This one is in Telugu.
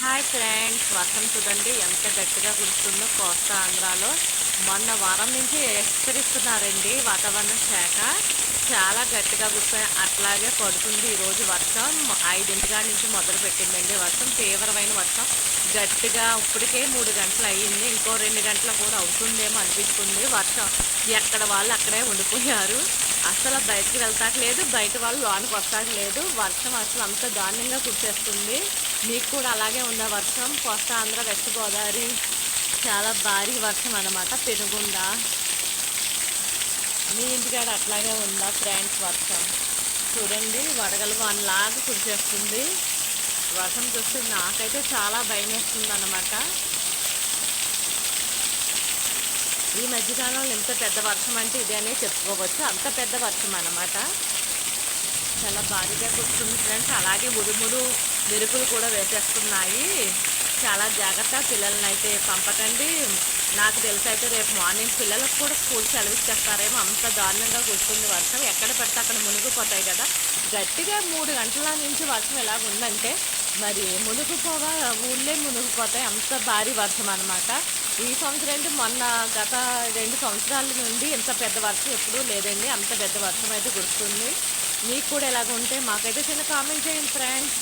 హాయ్ ఫ్రెండ్స్ వర్షం చూడండి ఎంత గట్టిగా కురుస్తుందో కోస్తా ఆంధ్రాలో. మొన్న వారం నుంచి హెచ్చరిస్తున్నారండి వాతావరణ శాఖ. చాలా గట్టిగా కూర్చొని అట్లాగే పడుతుంది ఈరోజు వర్షం. ఐదింటిగా నుంచి మొదలు పెట్టిందండి వర్షం. తీవ్రమైన వర్షం. గట్టిగా ఇప్పటికే మూడు గంటలు అయ్యింది. ఇంకో రెండు గంటలు కూడా అవుతుందేమో అనిపిస్తుంది. వర్షం ఎక్కడ వాళ్ళు అక్కడే ఉండిపోయారు. అసలు బయటకు వెళ్తాక లేదు. బయట వాళ్ళు లోనికి వస్తాక లేదు. వర్షం అసలు అంత దారుణంగా కురిచేస్తుంది మీకు కూడా అలాగే ఉందా వర్షం? కోస్తా ఆంధ్ర వెస్ట్ గోదావరి. చాలా భారీ వర్షం అన్నమాట. పెనుగుండ. మీ ఇంటికాడ అట్లాగే ఉందా ఫ్రెండ్స్ వర్షం? చూడండి వడగలు లాగా కురిచేస్తుంది వర్షం చూస్తే నాకైతే చాలా భయం వేస్తుంది అన్నమాట ఈ మధ్యకాలంలో ఎంత పెద్ద వర్షం అంటే ఇదే అనే చెప్పుకోవచ్చు. అంత పెద్ద వర్షం అన్నమాట. చాలా భారీగా కురుస్తుంది ఫ్రెండ్స్. అలాగే ఉరుములు మెరుపులు కూడా వేసేస్తున్నాయి. చాలా జాగ్రత్త పిల్లల్ని అయితే పంపకండి. నాకు తెలిసి అయితే రేపు మార్నింగ్ పిల్లలకు కూడా స్కూల్ సెలవు ఇచ్చేస్తారేమో అంత దారుణంగా కురుస్తుంది వర్షం. ఎక్కడ పడితే అక్కడ మునిగిపోతాయి కదా. గట్టిగా మూడు గంటల నుంచి వర్షం ఎలా ఉందంటే మరి మునిగిపోగా ఊళ్ళే మునిగిపోతాయి. అంత భారీ వర్షం అనమాట ఈ సంవత్సరం అంటే మొన్న గత రెండు సంవత్సరాల నుండి ఇంత పెద్ద వర్షం ఎప్పుడూ లేదండి. అంత పెద్ద వర్షం అయితే గుర్తుంది. మీకు కూడా ఎలాగ ఉంటే మాకైతే చిన్న కామెంట్ చేయండి ఫ్రెండ్స్